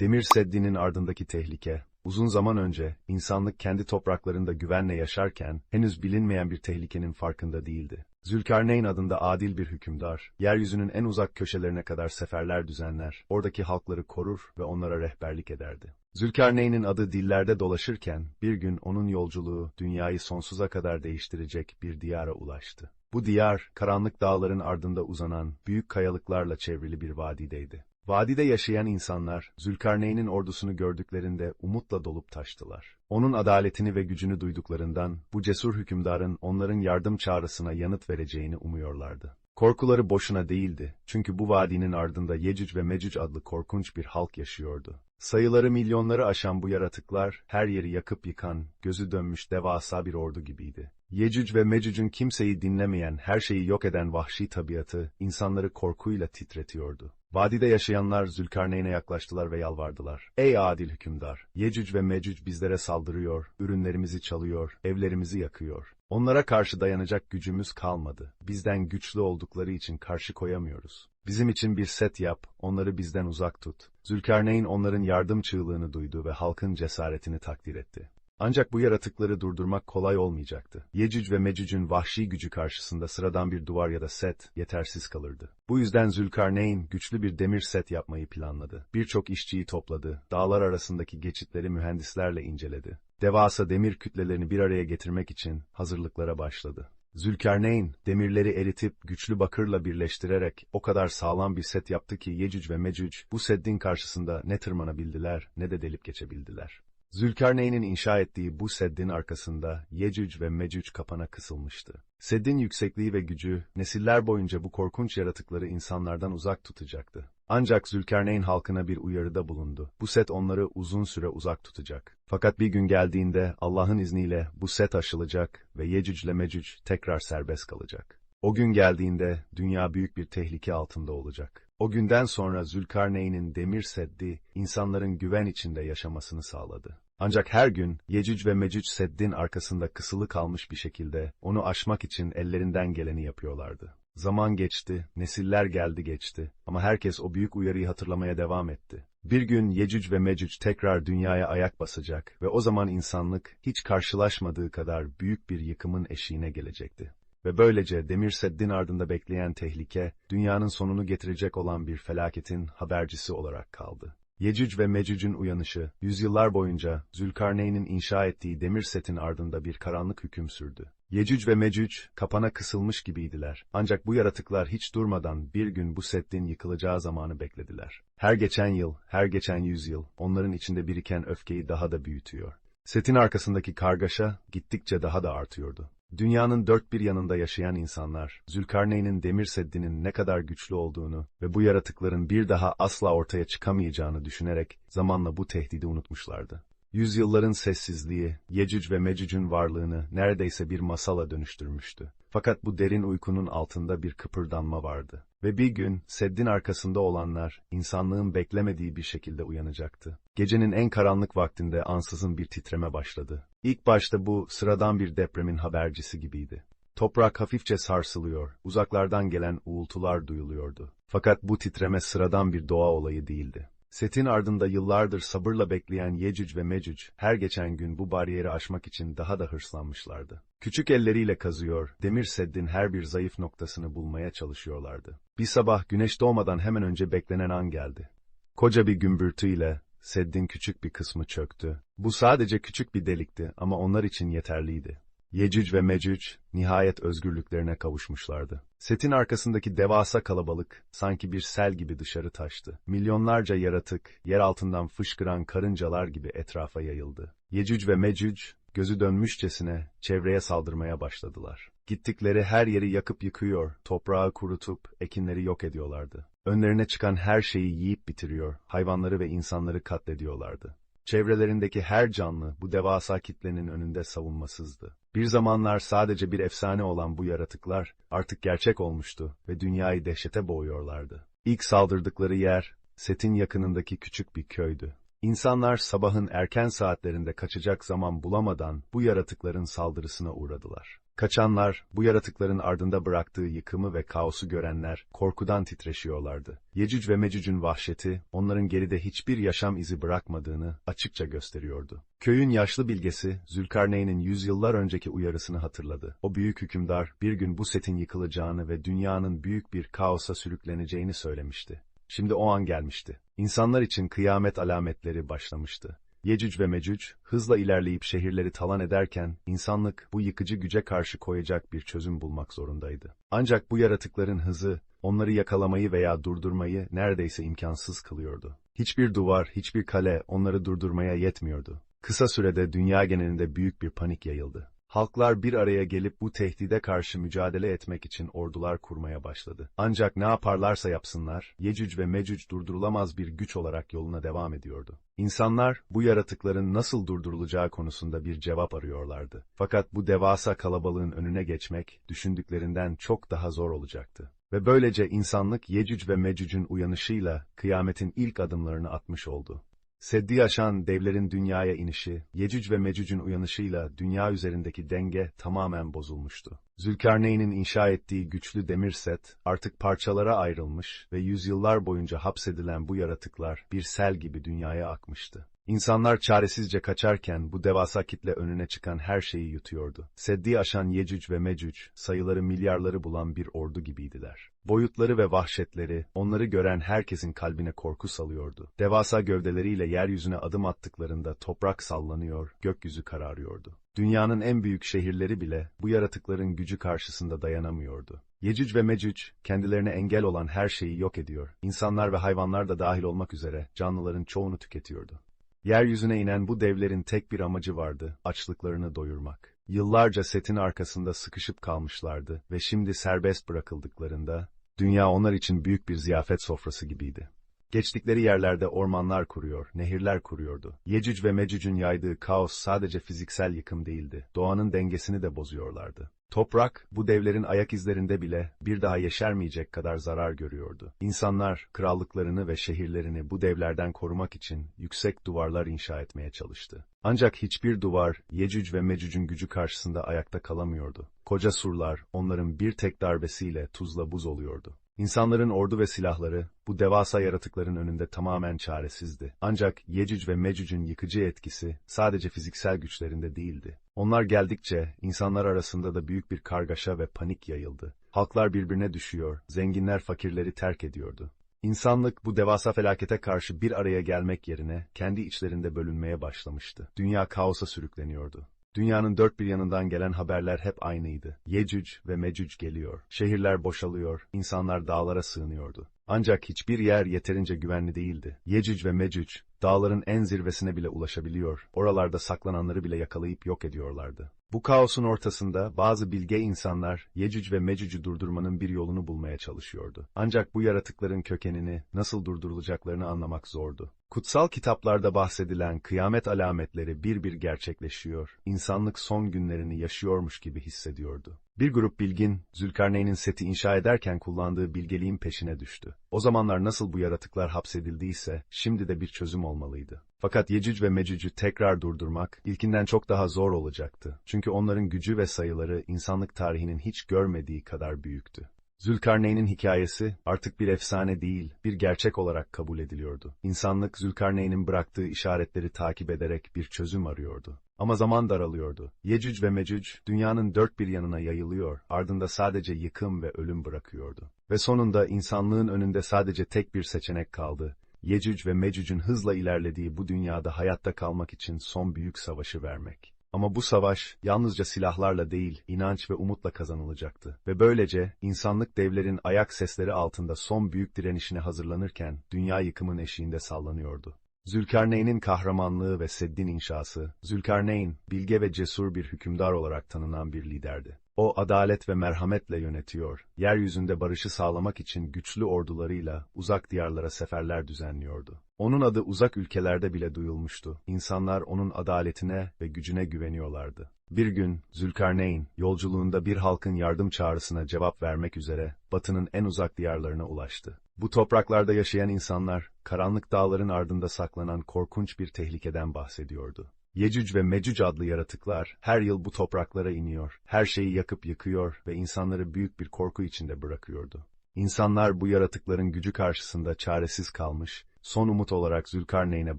Demir Seddi'nin ardındaki tehlike, uzun zaman önce insanlık kendi topraklarında güvenle yaşarken henüz bilinmeyen bir tehlikenin farkında değildi. Zülkarneyn adında adil bir hükümdar, yeryüzünün en uzak köşelerine kadar seferler düzenler, oradaki halkları korur ve onlara rehberlik ederdi. Zülkarneyn'in adı dillerde dolaşırken bir gün onun yolculuğu dünyayı sonsuza kadar değiştirecek bir diyara ulaştı. Bu diyar, karanlık dağların ardında uzanan büyük kayalıklarla çevrili bir vadideydi. Vadide yaşayan insanlar, Zülkarneyn'in ordusunu gördüklerinde umutla dolup taştılar. Onun adaletini ve gücünü duyduklarından, bu cesur hükümdarın onların yardım çağrısına yanıt vereceğini umuyorlardı. Korkuları boşuna değildi, çünkü bu vadinin ardında Yecüc ve Mecüc adlı korkunç bir halk yaşıyordu. Sayıları milyonları aşan bu yaratıklar, her yeri yakıp yıkan, gözü dönmüş devasa bir ordu gibiydi. Yecüc ve Mecüc'ün kimseyi dinlemeyen, her şeyi yok eden vahşi tabiatı, insanları korkuyla titretiyordu. Vadide yaşayanlar Zülkarneyn'e yaklaştılar ve yalvardılar. Ey adil hükümdar! Yecüc ve Mecüc bizlere saldırıyor, ürünlerimizi çalıyor, evlerimizi yakıyor. Onlara karşı dayanacak gücümüz kalmadı. Bizden güçlü oldukları için karşı koyamıyoruz. Bizim için bir set yap, onları bizden uzak tut. Zülkarneyn onların yardım çığlığını duydu ve halkın cesaretini takdir etti. Ancak bu yaratıkları durdurmak kolay olmayacaktı. Yecüc ve Mecüc'ün vahşi gücü karşısında sıradan bir duvar ya da set yetersiz kalırdı. Bu yüzden Zülkarneyn güçlü bir demir set yapmayı planladı. Birçok işçiyi topladı, dağlar arasındaki geçitleri mühendislerle inceledi. Devasa demir kütlelerini bir araya getirmek için hazırlıklara başladı. Zülkarneyn, demirleri eritip güçlü bakırla birleştirerek o kadar sağlam bir set yaptı ki Yecüc ve Mecüc bu seddin karşısında ne tırmanabildiler ne de delip geçebildiler. Zülkarneyn'in inşa ettiği bu seddin arkasında Yecüc ve Mecüc kapana kısılmıştı. Seddin yüksekliği ve gücü, nesiller boyunca bu korkunç yaratıkları insanlardan uzak tutacaktı. Ancak Zülkarneyn halkına bir uyarıda bulundu. Bu set onları uzun süre uzak tutacak. Fakat bir gün geldiğinde Allah'ın izniyle bu set aşılacak ve Yecüc ile Mecüc tekrar serbest kalacak. O gün geldiğinde dünya büyük bir tehlike altında olacak. O günden sonra Zülkarneyn'in demir seddi, insanların güven içinde yaşamasını sağladı. Ancak her gün Yecüc ve Mecüc seddin arkasında kısılı kalmış bir şekilde onu aşmak için ellerinden geleni yapıyorlardı. Zaman geçti, nesiller geldi geçti ama herkes o büyük uyarıyı hatırlamaya devam etti. Bir gün Yecüc ve Mecüc tekrar dünyaya ayak basacak ve o zaman insanlık hiç karşılaşmadığı kadar büyük bir yıkımın eşiğine gelecekti. Ve böylece Demir Seddin ardında bekleyen tehlike, dünyanın sonunu getirecek olan bir felaketin habercisi olarak kaldı. Yecüc ve Mecüc'ün uyanışı, yüzyıllar boyunca Zülkarneyn'in inşa ettiği demir setin ardında bir karanlık hüküm sürdü. Yecüc ve Mecüc, kapana kısılmış gibiydiler. Ancak bu yaratıklar hiç durmadan bir gün bu seddin yıkılacağı zamanı beklediler. Her geçen yıl, her geçen yüzyıl, onların içinde biriken öfkeyi daha da büyütüyor. Setin arkasındaki kargaşa, gittikçe daha da artıyordu. Dünyanın dört bir yanında yaşayan insanlar, Zülkarneyn'in demir seddinin ne kadar güçlü olduğunu ve bu yaratıkların bir daha asla ortaya çıkamayacağını düşünerek zamanla bu tehdidi unutmuşlardı. Yüzyılların sessizliği, Yecüc ve Mecüc'ün varlığını neredeyse bir masala dönüştürmüştü. Fakat bu derin uykunun altında bir kıpırdanma vardı. Ve bir gün, seddin arkasında olanlar, insanlığın beklemediği bir şekilde uyanacaktı. Gecenin en karanlık vaktinde ansızın bir titreme başladı. İlk başta bu, sıradan bir depremin habercisi gibiydi. Toprak hafifçe sarsılıyor, uzaklardan gelen uğultular duyuluyordu. Fakat bu titreme sıradan bir doğa olayı değildi. Setin ardında yıllardır sabırla bekleyen Yecüc ve Mecüc, her geçen gün bu bariyeri aşmak için daha da hırslanmışlardı. Küçük elleriyle kazıyor, demir seddin her bir zayıf noktasını bulmaya çalışıyorlardı. Bir sabah güneş doğmadan hemen önce beklenen an geldi. Koca bir gümbürtüyle, seddin küçük bir kısmı çöktü. Bu sadece küçük bir delikti ama onlar için yeterliydi. Yecüc ve Mecüc nihayet özgürlüklerine kavuşmuşlardı. Setin arkasındaki devasa kalabalık sanki bir sel gibi dışarı taştı. Milyonlarca yaratık yer altından fışkıran karıncalar gibi etrafa yayıldı. Yecüc ve Mecüc gözü dönmüşçesine çevreye saldırmaya başladılar. Gittikleri her yeri yakıp yıkıyor, toprağı kurutup ekinleri yok ediyorlardı. Önlerine çıkan her şeyi yiyip bitiriyor, hayvanları ve insanları katlediyorlardı. Çevrelerindeki her canlı bu devasa kitlenin önünde savunmasızdı. Bir zamanlar sadece bir efsane olan bu yaratıklar artık gerçek olmuştu ve dünyayı dehşete boğuyorlardı. İlk saldırdıkları yer, setin yakınındaki küçük bir köydü. İnsanlar sabahın erken saatlerinde kaçacak zaman bulamadan bu yaratıkların saldırısına uğradılar. Kaçanlar, bu yaratıkların ardında bıraktığı yıkımı ve kaosu görenler, korkudan titreşiyorlardı. Yecüc ve Mecüc'ün vahşeti, onların geride hiçbir yaşam izi bırakmadığını açıkça gösteriyordu. Köyün yaşlı bilgesi, Zülkarneyn'in yüzyıllar önceki uyarısını hatırladı. O büyük hükümdar, bir gün bu setin yıkılacağını ve dünyanın büyük bir kaosa sürükleneceğini söylemişti. Şimdi o an gelmişti. İnsanlar için kıyamet alametleri başlamıştı. Yecüc ve Mecüc, hızla ilerleyip şehirleri talan ederken, insanlık bu yıkıcı güce karşı koyacak bir çözüm bulmak zorundaydı. Ancak bu yaratıkların hızı, onları yakalamayı veya durdurmayı neredeyse imkansız kılıyordu. Hiçbir duvar, hiçbir kale onları durdurmaya yetmiyordu. Kısa sürede dünya genelinde büyük bir panik yayıldı. Halklar bir araya gelip bu tehdide karşı mücadele etmek için ordular kurmaya başladı. Ancak ne yaparlarsa yapsınlar, Yecüc ve Mecüc durdurulamaz bir güç olarak yoluna devam ediyordu. İnsanlar, bu yaratıkların nasıl durdurulacağı konusunda bir cevap arıyorlardı. Fakat bu devasa kalabalığın önüne geçmek, düşündüklerinden çok daha zor olacaktı. Ve böylece insanlık Yecüc ve Mecüc'ün uyanışıyla kıyametin ilk adımlarını atmış oldu. Seddi aşan devlerin dünyaya inişi, Yecüc ve Mecüc'ün uyanışıyla dünya üzerindeki denge tamamen bozulmuştu. Zülkarneyn'in inşa ettiği güçlü demir set artık parçalara ayrılmış ve yüzyıllar boyunca hapsedilen bu yaratıklar bir sel gibi dünyaya akmıştı. İnsanlar çaresizce kaçarken bu devasa kitle önüne çıkan her şeyi yutuyordu. Seddi aşan Yecüc ve Mecüc, sayıları milyarları bulan bir ordu gibiydiler. Boyutları ve vahşetleri, onları gören herkesin kalbine korku salıyordu. Devasa gövdeleriyle yeryüzüne adım attıklarında toprak sallanıyor, gökyüzü kararıyordu. Dünyanın en büyük şehirleri bile bu yaratıkların gücü karşısında dayanamıyordu. Yecüc ve Mecüc, kendilerine engel olan her şeyi yok ediyor. İnsanlar ve hayvanlar da dahil olmak üzere canlıların çoğunu tüketiyordu. Yeryüzüne inen bu devlerin tek bir amacı vardı, açlıklarını doyurmak. Yıllarca setin arkasında sıkışıp kalmışlardı ve şimdi serbest bırakıldıklarında, dünya onlar için büyük bir ziyafet sofrası gibiydi. Geçtikleri yerlerde ormanlar kuruyor, nehirler kuruyordu. Yecüc ve Mecüc'ün yaydığı kaos sadece fiziksel yıkım değildi, doğanın dengesini de bozuyorlardı. Toprak, bu devlerin ayak izlerinde bile bir daha yeşermeyecek kadar zarar görüyordu. İnsanlar, krallıklarını ve şehirlerini bu devlerden korumak için yüksek duvarlar inşa etmeye çalıştı. Ancak hiçbir duvar, Yecüc ve Mecüc'ün gücü karşısında ayakta kalamıyordu. Koca surlar, onların bir tek darbesiyle tuzla buz oluyordu. İnsanların ordu ve silahları, bu devasa yaratıkların önünde tamamen çaresizdi. Ancak Yecüc ve Mecüc'ün yıkıcı etkisi sadece fiziksel güçlerinde değildi. Onlar geldikçe insanlar arasında da büyük bir kargaşa ve panik yayıldı. Halklar birbirine düşüyor, zenginler fakirleri terk ediyordu. İnsanlık bu devasa felakete karşı bir araya gelmek yerine kendi içlerinde bölünmeye başlamıştı. Dünya kaosa sürükleniyordu. Dünyanın dört bir yanından gelen haberler hep aynıydı. Yecüc ve Mecüc geliyor. Şehirler boşalıyor, insanlar dağlara sığınıyordu. Ancak hiçbir yer yeterince güvenli değildi. Yecüc ve Mecüc, dağların en zirvesine bile ulaşabiliyor, oralarda saklananları bile yakalayıp yok ediyorlardı. Bu kaosun ortasında bazı bilge insanlar Yecüc ve Mecüc'ü durdurmanın bir yolunu bulmaya çalışıyordu. Ancak bu yaratıkların kökenini, nasıl durdurulacaklarını anlamak zordu. Kutsal kitaplarda bahsedilen kıyamet alametleri bir bir gerçekleşiyor, insanlık son günlerini yaşıyormuş gibi hissediyordu. Bir grup bilgin, Zülkarneyn'in seti inşa ederken kullandığı bilgeliğin peşine düştü. O zamanlar nasıl bu yaratıklar hapsedildiyse, şimdi de bir çözüm olmalıydı. Fakat Yecüc ve Mecüc'ü tekrar durdurmak, ilkinden çok daha zor olacaktı. Çünkü onların gücü ve sayıları insanlık tarihinin hiç görmediği kadar büyüktü. Zülkarneyn'in hikayesi artık bir efsane değil, bir gerçek olarak kabul ediliyordu. İnsanlık Zülkarneyn'in bıraktığı işaretleri takip ederek bir çözüm arıyordu. Ama zaman daralıyordu. Yecüc ve Mecüc, dünyanın dört bir yanına yayılıyor, ardında sadece yıkım ve ölüm bırakıyordu. Ve sonunda insanlığın önünde sadece tek bir seçenek kaldı. Yecüc ve Mecüc'ün hızla ilerlediği bu dünyada hayatta kalmak için son büyük savaşı vermek. Ama bu savaş yalnızca silahlarla değil, inanç ve umutla kazanılacaktı. Ve böylece insanlık devlerin ayak sesleri altında son büyük direnişine hazırlanırken dünya yıkımın eşiğinde sallanıyordu. Zülkarneyn'in kahramanlığı ve Seddin inşası, Zülkarneyn, bilge ve cesur bir hükümdar olarak tanınan bir liderdi. O adalet ve merhametle yönetiyor, yeryüzünde barışı sağlamak için güçlü ordularıyla uzak diyarlara seferler düzenliyordu. Onun adı uzak ülkelerde bile duyulmuştu. İnsanlar onun adaletine ve gücüne güveniyorlardı. Bir gün Zülkarneyn yolculuğunda bir halkın yardım çağrısına cevap vermek üzere batının en uzak diyarlarına ulaştı. Bu topraklarda yaşayan insanlar karanlık dağların ardında saklanan korkunç bir tehlikeden bahsediyordu. Yecüc ve Mecüc adlı yaratıklar her yıl bu topraklara iniyor, her şeyi yakıp yıkıyor ve insanları büyük bir korku içinde bırakıyordu. İnsanlar bu yaratıkların gücü karşısında çaresiz kalmış, son umut olarak Zülkarneyn'e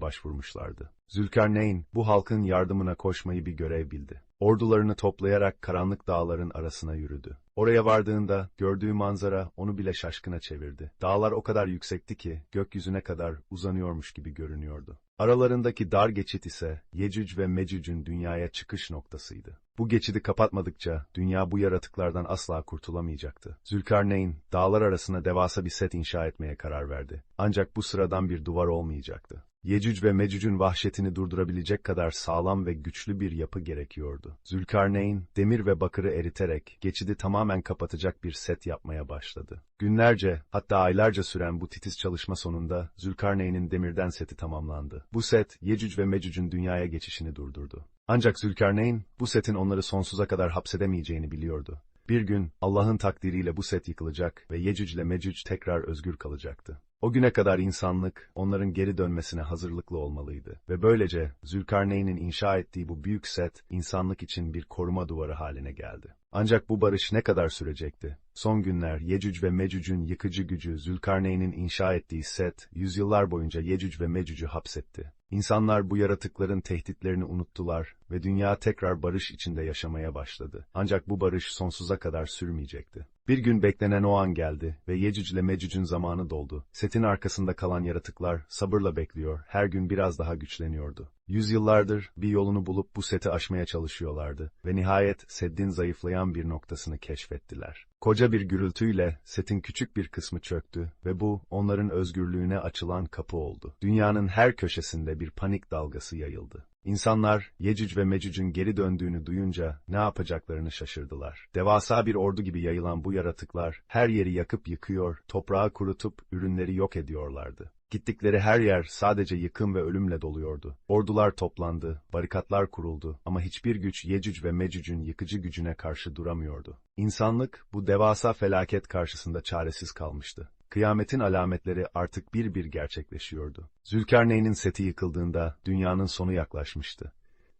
başvurmuşlardı. Zülkarneyn, bu halkın yardımına koşmayı bir görev bildi. Ordularını toplayarak karanlık dağların arasına yürüdü. Oraya vardığında gördüğü manzara onu bile şaşkına çevirdi. Dağlar o kadar yüksekti ki gökyüzüne kadar uzanıyormuş gibi görünüyordu. Aralarındaki dar geçit ise Yecüc ve Mecüc'ün dünyaya çıkış noktasıydı. Bu geçidi kapatmadıkça dünya bu yaratıklardan asla kurtulamayacaktı. Zülkarneyn, dağlar arasına devasa bir set inşa etmeye karar verdi. Ancak bu sıradan bir duvar olmayacaktı. Yecüc ve Mecüc'ün vahşetini durdurabilecek kadar sağlam ve güçlü bir yapı gerekiyordu. Zülkarneyn, demir ve bakırı eriterek geçidi tamamen kapatacak bir set yapmaya başladı. Günlerce, hatta aylarca süren bu titiz çalışma sonunda Zülkarneyn'in demirden seti tamamlandı. Bu set, Yecüc ve Mecüc'ün dünyaya geçişini durdurdu. Ancak Zülkarneyn, bu setin onları sonsuza kadar hapsedemeyeceğini biliyordu. Bir gün, Allah'ın takdiriyle bu set yıkılacak ve Yecüc ile Mecüc tekrar özgür kalacaktı. O güne kadar insanlık, onların geri dönmesine hazırlıklı olmalıydı ve böylece Zülkarneyn'in inşa ettiği bu büyük set, insanlık için bir koruma duvarı haline geldi. Ancak bu barış ne kadar sürecekti? Son günler Yecüc ve Mecüc'ün yıkıcı gücü Zülkarneyn'in inşa ettiği set, yüzyıllar boyunca Yecüc ve Mecüc'ü hapsetti. İnsanlar bu yaratıkların tehditlerini unuttular ve dünya tekrar barış içinde yaşamaya başladı. Ancak bu barış sonsuza kadar sürmeyecekti. Bir gün beklenen o an geldi ve Yecüc ile Mecüc'ün zamanı doldu. Setin arkasında kalan yaratıklar sabırla bekliyor, her gün biraz daha güçleniyordu. Yüzyıllardır bir yolunu bulup bu seti aşmaya çalışıyorlardı ve nihayet seddin zayıflayan bir noktasını keşfettiler. Koca bir gürültüyle setin küçük bir kısmı çöktü ve bu onların özgürlüğüne açılan kapı oldu. Dünyanın her köşesinde bir panik dalgası yayıldı. İnsanlar Yecüc ve Mecüc'ün geri döndüğünü duyunca ne yapacaklarını şaşırdılar. Devasa bir ordu gibi yayılan bu yaratıklar her yeri yakıp yıkıyor, toprağı kurutup ürünleri yok ediyorlardı. Gittikleri her yer sadece yıkım ve ölümle doluyordu. Ordular toplandı, barikatlar kuruldu ama hiçbir güç Yecüc ve Mecüc'ün yıkıcı gücüne karşı duramıyordu. İnsanlık bu devasa felaket karşısında çaresiz kalmıştı. Kıyametin alametleri artık bir bir gerçekleşiyordu. Zülkarneyn'in seti yıkıldığında dünyanın sonu yaklaşmıştı.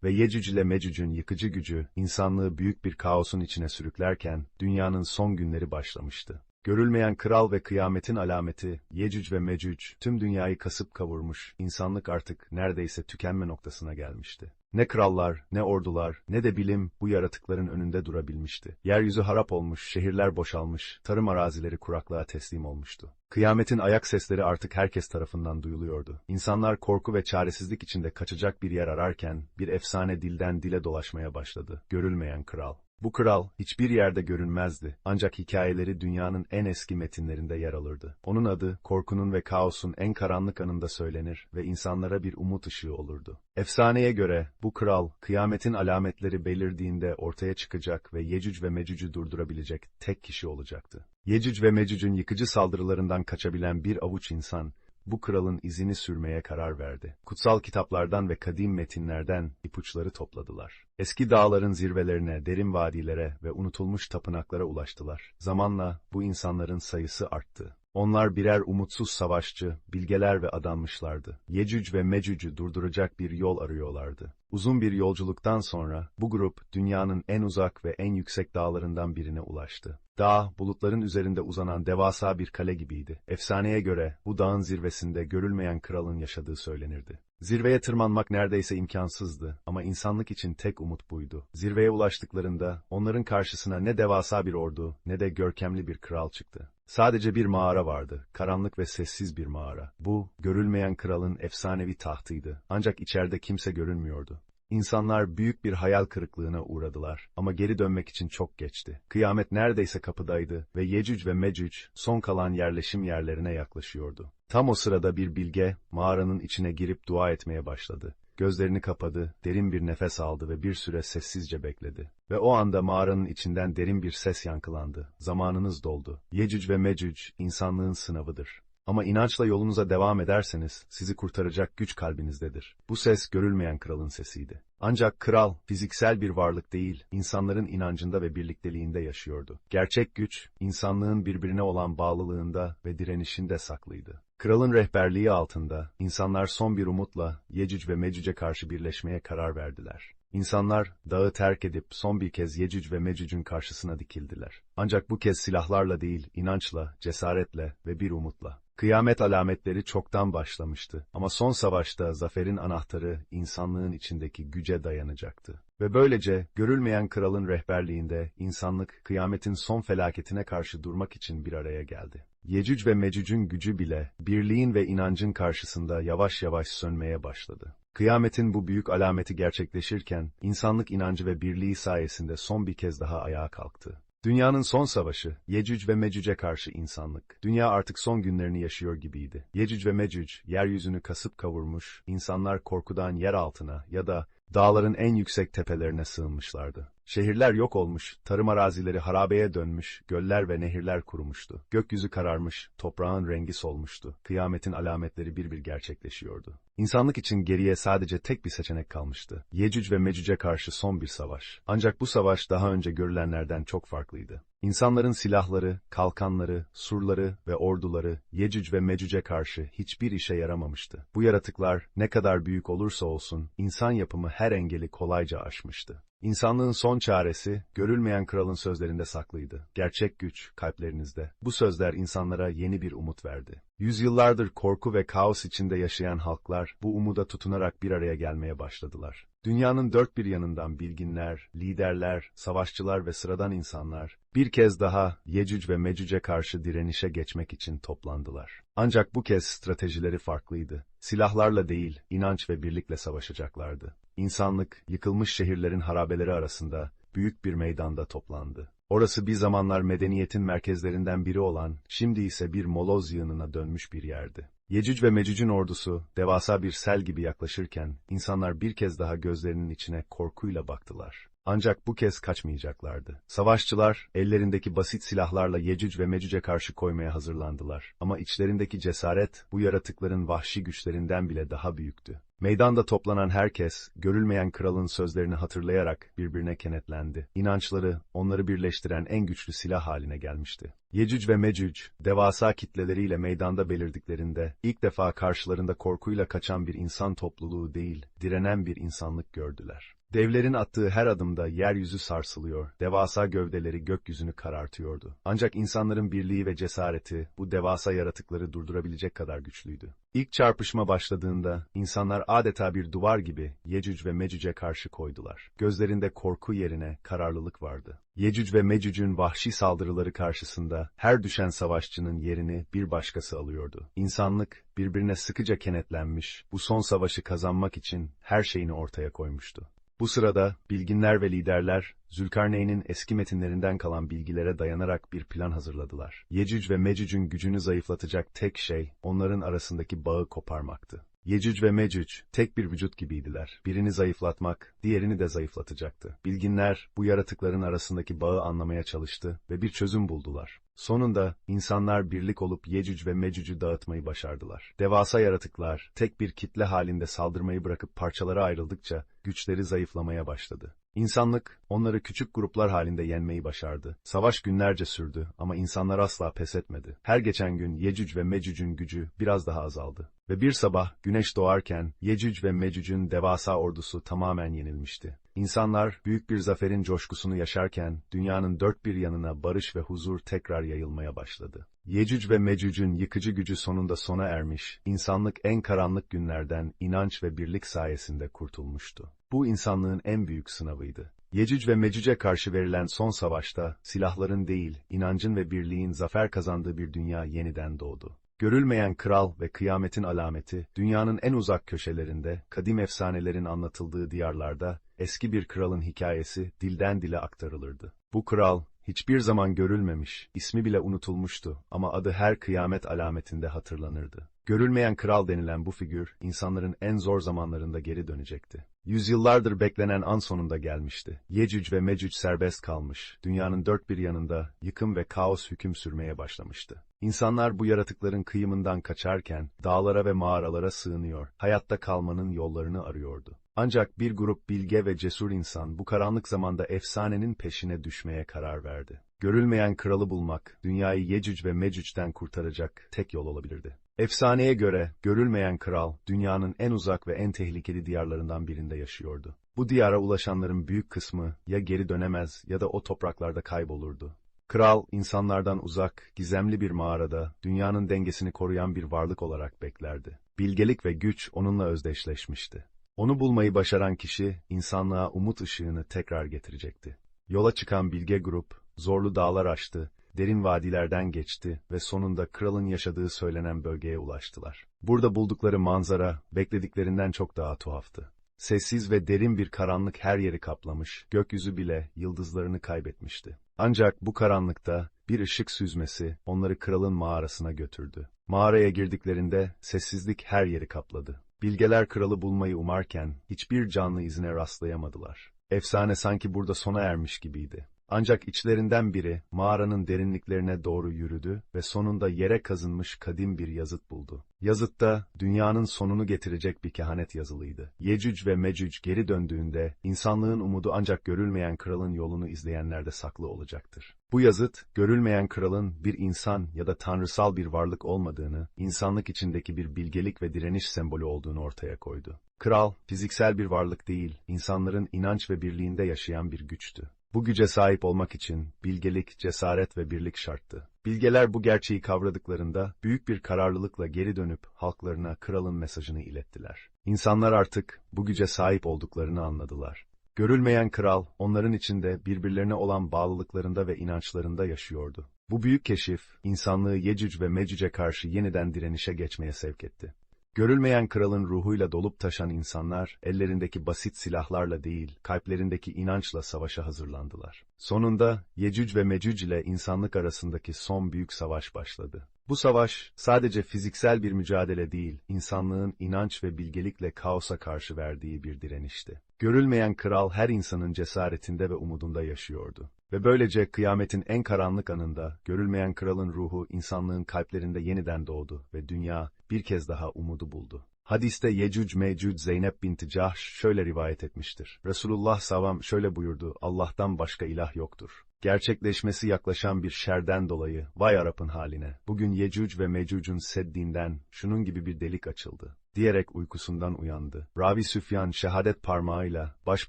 Ve Yecüc ile Mecüc'ün yıkıcı gücü insanlığı büyük bir kaosun içine sürüklerken dünyanın son günleri başlamıştı. Görülmeyen kral ve kıyametin alameti, Yecüc ve Mecüc, tüm dünyayı kasıp kavurmuş, insanlık artık neredeyse tükenme noktasına gelmişti. Ne krallar, ne ordular, ne de bilim bu yaratıkların önünde durabilmişti. Yeryüzü harap olmuş, şehirler boşalmış, tarım arazileri kuraklığa teslim olmuştu. Kıyametin ayak sesleri artık herkes tarafından duyuluyordu. İnsanlar korku ve çaresizlik içinde kaçacak bir yer ararken, bir efsane dilden dile dolaşmaya başladı. Görülmeyen kral. Bu kral hiçbir yerde görünmezdi ancak hikayeleri dünyanın en eski metinlerinde yer alırdı. Onun adı korkunun ve kaosun en karanlık anında söylenir ve insanlara bir umut ışığı olurdu. Efsaneye göre bu kral kıyametin alametleri belirdiğinde ortaya çıkacak ve Yecüc ve Mecüc'ü durdurabilecek tek kişi olacaktı. Yecüc ve Mecüc'ün yıkıcı saldırılarından kaçabilen bir avuç insan bu kralın izini sürmeye karar verdi. Kutsal kitaplardan ve kadim metinlerden ipuçları topladılar. Eski dağların zirvelerine, derin vadilere ve unutulmuş tapınaklara ulaştılar. Zamanla bu insanların sayısı arttı. Onlar birer umutsuz savaşçı, bilgeler ve adanmışlardı. Yecüc ve Mecüc'ü durduracak bir yol arıyorlardı. Uzun bir yolculuktan sonra bu grup dünyanın en uzak ve en yüksek dağlarından birine ulaştı. Dağ, bulutların üzerinde uzanan devasa bir kale gibiydi. Efsaneye göre bu dağın zirvesinde görülmeyen kralın yaşadığı söylenirdi. Zirveye tırmanmak neredeyse imkansızdı ama insanlık için tek umut buydu. Zirveye ulaştıklarında onların karşısına ne devasa bir ordu ne de görkemli bir kral çıktı. Sadece bir mağara vardı, karanlık ve sessiz bir mağara. Bu, görülmeyen kralın efsanevi tahtıydı. Ancak içeride kimse görünmüyordu. İnsanlar büyük bir hayal kırıklığına uğradılar ama geri dönmek için çok geçti. Kıyamet neredeyse kapıdaydı ve Yecüc ve Mecüc son kalan yerleşim yerlerine yaklaşıyordu. Tam o sırada bir bilge mağaranın içine girip dua etmeye başladı. Gözlerini kapadı, derin bir nefes aldı ve bir süre sessizce bekledi. Ve o anda mağaranın içinden derin bir ses yankılandı. Zamanınız doldu. Yecüc ve Mecüc insanlığın sınavıdır. Ama inançla yolunuza devam ederseniz sizi kurtaracak güç kalbinizdedir. Bu ses görülmeyen kralın sesiydi. Ancak kral fiziksel bir varlık değil, insanların inancında ve birlikteliğinde yaşıyordu. Gerçek güç, insanlığın birbirine olan bağlılığında ve direnişinde saklıydı. Kralın rehberliği altında insanlar son bir umutla Yecüc ve Mecüc'e karşı birleşmeye karar verdiler. İnsanlar dağı terk edip son bir kez Yecüc ve Mecüc'ün karşısına dikildiler. Ancak bu kez silahlarla değil, inançla, cesaretle ve bir umutla. Kıyamet alametleri çoktan başlamıştı ama son savaşta zaferin anahtarı insanlığın içindeki güce dayanacaktı. Ve böylece görülmeyen kralın rehberliğinde insanlık kıyametin son felaketine karşı durmak için bir araya geldi. Yecüc ve Mecüc'ün gücü bile birliğin ve inancın karşısında yavaş yavaş sönmeye başladı. Kıyametin bu büyük alameti gerçekleşirken insanlık inancı ve birliği sayesinde son bir kez daha ayağa kalktı. Dünyanın son savaşı, Yecüc ve Mecüc'e karşı insanlık. Dünya artık son günlerini yaşıyor gibiydi. Yecüc ve Mecüc, yeryüzünü kasıp kavurmuş, insanlar korkudan yer altına ya da dağların en yüksek tepelerine sığınmışlardı. Şehirler yok olmuş, tarım arazileri harabeye dönmüş, göller ve nehirler kurumuştu. Gökyüzü kararmış, toprağın rengi solmuştu. Kıyametin alametleri bir bir gerçekleşiyordu. İnsanlık için geriye sadece tek bir seçenek kalmıştı. Yecüc ve Mecüc'e karşı son bir savaş. Ancak bu savaş daha önce görülenlerden çok farklıydı. İnsanların silahları, kalkanları, surları ve orduları Yecüc ve Mecüc'e karşı hiçbir işe yaramamıştı. Bu yaratıklar ne kadar büyük olursa olsun insan yapımı her engeli kolayca aşmıştı. İnsanlığın son çaresi, görülmeyen kralın sözlerinde saklıydı. Gerçek güç, kalplerinizde. Bu sözler insanlara yeni bir umut verdi. Yüzyıllardır korku ve kaos içinde yaşayan halklar, bu umuda tutunarak bir araya gelmeye başladılar. Dünyanın dört bir yanından bilginler, liderler, savaşçılar ve sıradan insanlar, bir kez daha Yecüc ve Mecüc'e karşı direnişe geçmek için toplandılar. Ancak bu kez stratejileri farklıydı. Silahlarla değil, inanç ve birlikle savaşacaklardı. İnsanlık, yıkılmış şehirlerin harabeleri arasında, büyük bir meydanda toplandı. Orası bir zamanlar medeniyetin merkezlerinden biri olan, şimdi ise bir moloz yığınına dönmüş bir yerdi. Yecüc ve Mecüc'ün ordusu, devasa bir sel gibi yaklaşırken, insanlar bir kez daha gözlerinin içine korkuyla baktılar. Ancak bu kez kaçmayacaklardı. Savaşçılar, ellerindeki basit silahlarla Yecüc ve Mecüc'e karşı koymaya hazırlandılar. Ama içlerindeki cesaret, bu yaratıkların vahşi güçlerinden bile daha büyüktü. Meydanda toplanan herkes, görülmeyen kralın sözlerini hatırlayarak birbirine kenetlendi. İnançları, onları birleştiren en güçlü silah haline gelmişti. Yecüc ve Mecüc, devasa kitleleriyle meydanda belirdiklerinde, ilk defa karşılarında korkuyla kaçan bir insan topluluğu değil, direnen bir insanlık gördüler. Devlerin attığı her adımda yeryüzü sarsılıyor, devasa gövdeleri gökyüzünü karartıyordu. Ancak insanların birliği ve cesareti bu devasa yaratıkları durdurabilecek kadar güçlüydü. İlk çarpışma başladığında insanlar adeta bir duvar gibi Yecüc ve Mecüc'e karşı koydular. Gözlerinde korku yerine kararlılık vardı. Yecüc ve Mecüc'ün vahşi saldırıları karşısında her düşen savaşçının yerini bir başkası alıyordu. İnsanlık birbirine sıkıca kenetlenmiş, bu son savaşı kazanmak için her şeyini ortaya koymuştu. Bu sırada bilginler ve liderler Zülkarneyn'in eski metinlerinden kalan bilgilere dayanarak bir plan hazırladılar. Yecüc ve Mecüc'ün gücünü zayıflatacak tek şey onların arasındaki bağı koparmaktı. Yecüc ve Mecüc tek bir vücut gibiydiler. Birini zayıflatmak, diğerini de zayıflatacaktı. Bilginler bu yaratıkların arasındaki bağı anlamaya çalıştı ve bir çözüm buldular. Sonunda insanlar birlik olup Yecüc ve Mecüc'ü dağıtmayı başardılar. Devasa yaratıklar tek bir kitle halinde saldırmayı bırakıp parçalara ayrıldıkça güçleri zayıflamaya başladı. İnsanlık, onları küçük gruplar halinde yenmeyi başardı. Savaş günlerce sürdü ama insanlar asla pes etmedi. Her geçen gün Yecüc ve Mecüc'ün gücü biraz daha azaldı. Ve bir sabah güneş doğarken Yecüc ve Mecüc'ün devasa ordusu tamamen yenilmişti. İnsanlar büyük bir zaferin coşkusunu yaşarken dünyanın dört bir yanına barış ve huzur tekrar yayılmaya başladı. Yecüc ve Mecüc'ün yıkıcı gücü sonunda sona ermiş, insanlık en karanlık günlerden inanç ve birlik sayesinde kurtulmuştu. Bu insanlığın en büyük sınavıydı. Yecüc ve Mecüc'e karşı verilen son savaşta, silahların değil, inancın ve birliğin zafer kazandığı bir dünya yeniden doğdu. Görülmeyen kral ve kıyametin alameti, dünyanın en uzak köşelerinde, kadim efsanelerin anlatıldığı diyarlarda, eski bir kralın hikayesi dilden dile aktarılırdı. Bu kral, hiçbir zaman görülmemiş, ismi bile unutulmuştu ama adı her kıyamet alametinde hatırlanırdı. Görülmeyen kral denilen bu figür, insanların en zor zamanlarında geri dönecekti. Yüzyıllardır beklenen an sonunda gelmişti. Yecüc ve Mecüc serbest kalmış, dünyanın dört bir yanında yıkım ve kaos hüküm sürmeye başlamıştı. İnsanlar bu yaratıkların kıyımından kaçarken, dağlara ve mağaralara sığınıyor, hayatta kalmanın yollarını arıyordu. Ancak bir grup bilge ve cesur insan bu karanlık zamanda efsanenin peşine düşmeye karar verdi. Görülmeyen kralı bulmak, dünyayı Yecüc ve Mecüc'ten kurtaracak tek yol olabilirdi. Efsaneye göre görülmeyen kral dünyanın en uzak ve en tehlikeli diyarlarından birinde yaşıyordu. Bu diyara ulaşanların büyük kısmı ya geri dönemez ya da o topraklarda kaybolurdu. Kral insanlardan uzak, gizemli bir mağarada dünyanın dengesini koruyan bir varlık olarak beklerdi. Bilgelik ve güç onunla özdeşleşmişti. Onu bulmayı başaran kişi insanlığa umut ışığını tekrar getirecekti. Yola çıkan bilge grup zorlu dağlar aştı, derin vadilerden geçti ve sonunda kralın yaşadığı söylenen bölgeye ulaştılar. Burada buldukları manzara beklediklerinden çok daha tuhaftı. Sessiz ve derin bir karanlık her yeri kaplamış, gökyüzü bile yıldızlarını kaybetmişti. Ancak bu karanlıkta bir ışık süzmesi onları kralın mağarasına götürdü. Mağaraya girdiklerinde sessizlik her yeri kapladı. Bilgeler kralı bulmayı umarken hiçbir canlı izine rastlayamadılar. Efsane sanki burada sona ermiş gibiydi. Ancak içlerinden biri mağaranın derinliklerine doğru yürüdü ve sonunda yere kazınmış kadim bir yazıt buldu. Yazıtta dünyanın sonunu getirecek bir kehanet yazılıydı. Yecüc ve Mecüc geri döndüğünde insanlığın umudu ancak görülmeyen kralın yolunu izleyenlerde saklı olacaktır. Bu yazıt, görülmeyen kralın bir insan ya da tanrısal bir varlık olmadığını, insanlık içindeki bir bilgelik ve direniş sembolü olduğunu ortaya koydu. Kral, fiziksel bir varlık değil, insanların inanç ve birliğinde yaşayan bir güçtü. Bu güce sahip olmak için bilgelik, cesaret ve birlik şarttı. Bilgeler bu gerçeği kavradıklarında büyük bir kararlılıkla geri dönüp halklarına kralın mesajını ilettiler. İnsanlar artık bu güce sahip olduklarını anladılar. Görülmeyen kral onların içinde birbirlerine olan bağlılıklarında ve inançlarında yaşıyordu. Bu büyük keşif insanlığı Yecüc ve Mecüc'e karşı yeniden direnişe geçmeye sevk etti. Görülmeyen kralın ruhuyla dolup taşan insanlar, ellerindeki basit silahlarla değil, kalplerindeki inançla savaşa hazırlandılar. Sonunda, Yecüc ve Mecüc ile insanlık arasındaki son büyük savaş başladı. Bu savaş, sadece fiziksel bir mücadele değil, insanlığın inanç ve bilgelikle kaosa karşı verdiği bir direnişti. Görülmeyen kral her insanın cesaretinde ve umudunda yaşıyordu. Ve böylece kıyametin en karanlık anında, görülmeyen kralın ruhu insanlığın kalplerinde yeniden doğdu ve dünya bir kez daha umudu buldu. Hadiste Yecüc Mecüc Zeynep binti Cahş şöyle rivayet etmiştir. Resulullah savam şöyle buyurdu, Allah'tan başka ilah yoktur. Gerçekleşmesi yaklaşan bir şerden dolayı, vay Arap'ın haline, bugün Yecüc ve Mecüc'ün seddinden, şunun gibi bir delik açıldı diyerek uykusundan uyandı. Ravi Süfyan şehadet parmağıyla baş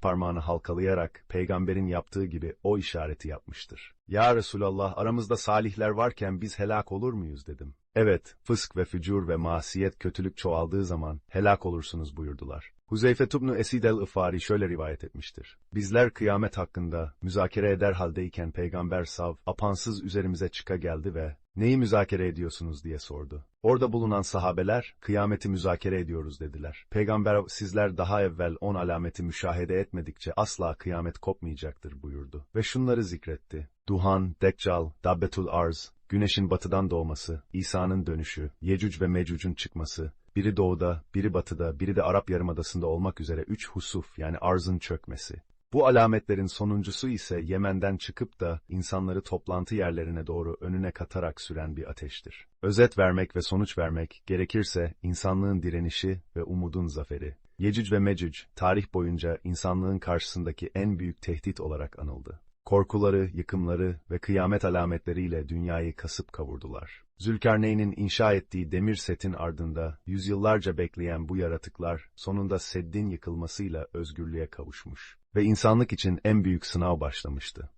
parmağını halkalayarak peygamberin yaptığı gibi o işareti yapmıştır. Ya Resulallah aramızda salihler varken biz helak olur muyuz dedim. Evet, fısk ve fücur ve masiyet kötülük çoğaldığı zaman helak olursunuz buyurdular. Huzeyfe Tubnu Esid el-Ifari şöyle rivayet etmiştir. Bizler kıyamet hakkında müzakere eder haldeyken Peygamber Sav, apansız üzerimize çıka geldi ve neyi müzakere ediyorsunuz diye sordu. Orada bulunan sahabeler, kıyameti müzakere ediyoruz dediler. Peygamber sizler daha evvel on alameti müşahede etmedikçe asla kıyamet kopmayacaktır buyurdu. Ve şunları zikretti. Duhan, Dekcal, Dabbetul Arz, güneşin batıdan doğması, İsa'nın dönüşü, Yecüc ve Mecüc'ün çıkması, biri doğuda, biri batıda, biri de Arap Yarımadası'nda olmak üzere üç husuf yani arzın çökmesi. Bu alametlerin sonuncusu ise Yemen'den çıkıp da insanları toplantı yerlerine doğru önüne katarak süren bir ateştir. Özet vermek ve sonuç vermek gerekirse insanlığın direnişi ve umudun zaferi. Yecüc ve Mecüc tarih boyunca insanlığın karşısındaki en büyük tehdit olarak anıldı. Korkuları, yıkımları ve kıyamet alametleriyle dünyayı kasıp kavurdular. Zülkarneyn'in inşa ettiği demir setin ardında yüzyıllarca bekleyen bu yaratıklar sonunda seddin yıkılmasıyla özgürlüğe kavuşmuş ve insanlık için en büyük sınav başlamıştı.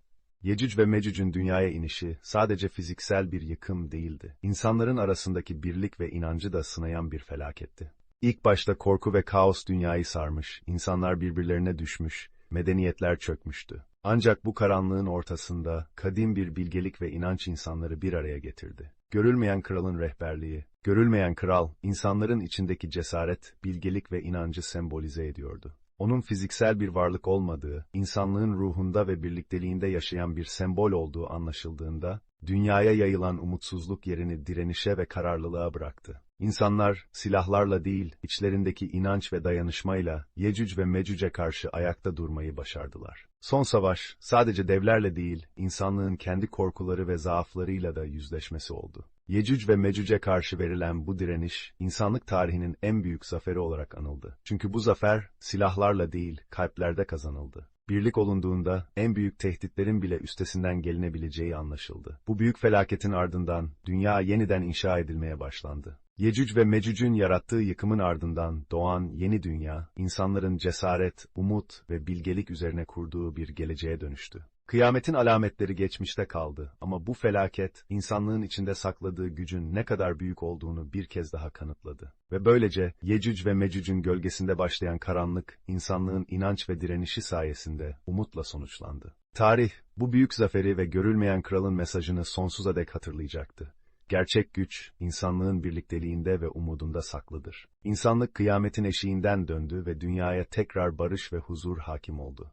Yecüc ve Mecüc'ün dünyaya inişi sadece fiziksel bir yıkım değildi. İnsanların arasındaki birlik ve inancı da sınayan bir felaketti. İlk başta korku ve kaos dünyayı sarmış, insanlar birbirlerine düşmüş, medeniyetler çökmüştü. Ancak bu karanlığın ortasında kadim bir bilgelik ve inanç insanları bir araya getirdi. Görülmeyen kralın rehberliği, görülmeyen kral, insanların içindeki cesaret, bilgelik ve inancı sembolize ediyordu. Onun fiziksel bir varlık olmadığı, insanlığın ruhunda ve birlikteliğinde yaşayan bir sembol olduğu anlaşıldığında, dünyaya yayılan umutsuzluk yerini direnişe ve kararlılığa bıraktı. İnsanlar, silahlarla değil, içlerindeki inanç ve dayanışmayla Yecüc ve Mecüc'e karşı ayakta durmayı başardılar. Son savaş, sadece devlerle değil, insanlığın kendi korkuları ve zaaflarıyla da yüzleşmesi oldu. Yecüc ve Mecüc'e karşı verilen bu direniş, insanlık tarihinin en büyük zaferi olarak anıldı. Çünkü bu zafer, silahlarla değil, kalplerde kazanıldı. Birlik olunduğunda en büyük tehditlerin bile üstesinden gelinebileceği anlaşıldı. Bu büyük felaketin ardından dünya yeniden inşa edilmeye başlandı. Yecüc ve Mecüc'ün yarattığı yıkımın ardından doğan yeni dünya, insanların cesaret, umut ve bilgelik üzerine kurduğu bir geleceğe dönüştü. Kıyametin alametleri geçmişte kaldı ama bu felaket, insanlığın içinde sakladığı gücün ne kadar büyük olduğunu bir kez daha kanıtladı. Ve böylece Yecüc ve Mecüc'ün gölgesinde başlayan karanlık, insanlığın inanç ve direnişi sayesinde umutla sonuçlandı. Tarih, bu büyük zaferi ve görülmeyen kralın mesajını sonsuza dek hatırlayacaktı. Gerçek güç, insanlığın birlikteliğinde ve umudunda saklıdır. İnsanlık kıyametin eşiğinden döndü ve dünyaya tekrar barış ve huzur hakim oldu.